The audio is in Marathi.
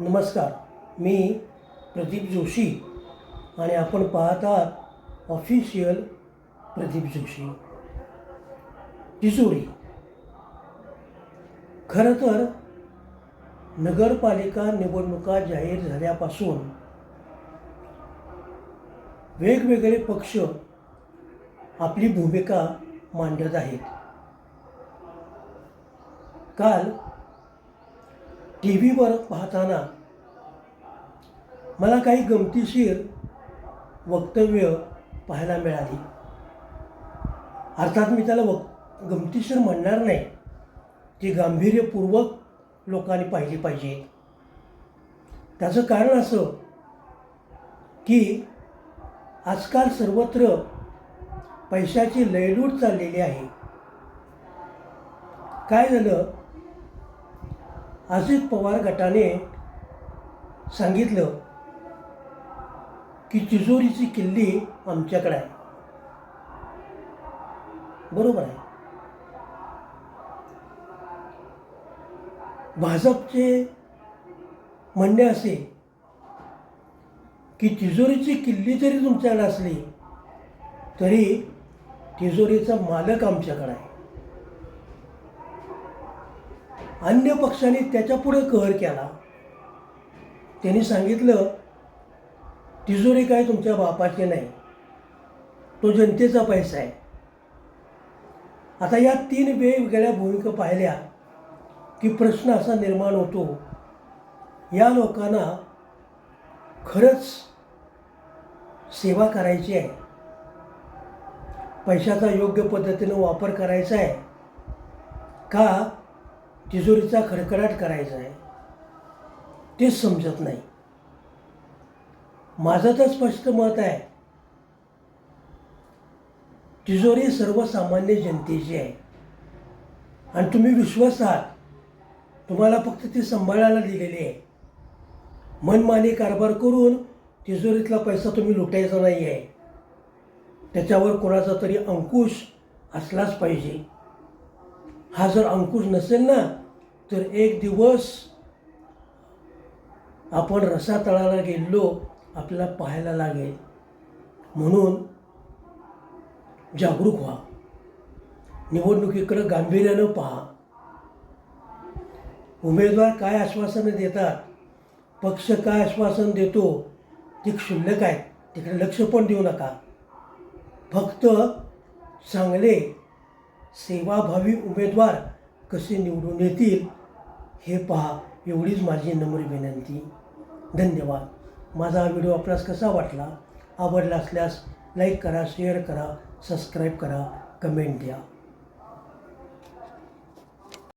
नमस्कार. मी प्रदीप जोशी आणि आपण पाहत ऑफिशियल प्रदीप जोशी. तिजोरी खरं तर नगरपालिका निवडणुका जाहीर झाल्यापासून वेगवेगळे पक्ष आपली भूमिका मांडत आहेत. काल टी व्हीवर पाहताना मला काही गमतीशीर वक्तव्य पाहायला मिळाली. अर्थात मी त्याला वक गमतीशीर म्हणणार नाही. ती गांभीर्यपूर्वक लोकांनी पाहिली पाहिजे. त्याचं कारण असं की आजकाल सर्वत्र पैशाची लयलूट चाललेली आहे. काय झालं? अजित पवार गटाने सांगितलं की तिजोरीची किल्ली आमच्याकडे आहे. बरोबर आहे. भाजपचे म्हणणे असे की तिजोरीची किल्ली जरी तुमच्याकडे असली तरी तिजोरीचा मालक आमच्याकडे आहे. अन्य पक्षाने त्याच्या पुढे कहर केला. त्यांनी सांगितलं तिजोरी काय तुमच्या बापाची नाही तो जनतेचा पैसा आहे. आता या तीन वेगवेगळ्या भूमिका पाहिल्या की प्रश्न असा निर्माण होतो या लोकांना खरंच सेवा करायची आहे. पैशाचा योग्य पद्धतीनं वापर करायचा आहे. का? तिजोरीचा खडखडाट करायचा आहे. तेच समजत नाही. माझं तर स्पष्ट मत आहे. तिजोरी सर्वसामान्य जनतेची आहे. आणि तुम्ही विश्वास आहात. तुम्हाला फक्त ती सांभाळायला दिलेली आहे. मनमानी कारभार करून तिजोरीतला पैसा तुम्ही लुटायचा नाही आहे. त्याच्यावर कोणाचा तरी अंकुश असलाच पाहिजे. हा जर अंकुश नसेल ना तर एक दिवस आपण रसातळाला गेलो आपल्याला पाहायला लागेल. म्हणून जागरूक व्हा. निवडणुकीकडं गांभीर्यानं पहा. उमेदवार काय आश्वासनं देतात? पक्ष काय आश्वासन देतो? ते क्षुल्लक आहे तिकडे लक्ष पण देऊ नका. फक्त चांगले सेवाभावी उमेदवार कसे निवडून येतील हे पहा एवढीच माझी नम्र विनंती. धन्यवाद. माझा हा व्हिडिओ आपल्यास कसा वाटला? आवडला असल्यास लाईक करा शेअर करा सबस्क्राईब करा कमेंट द्या.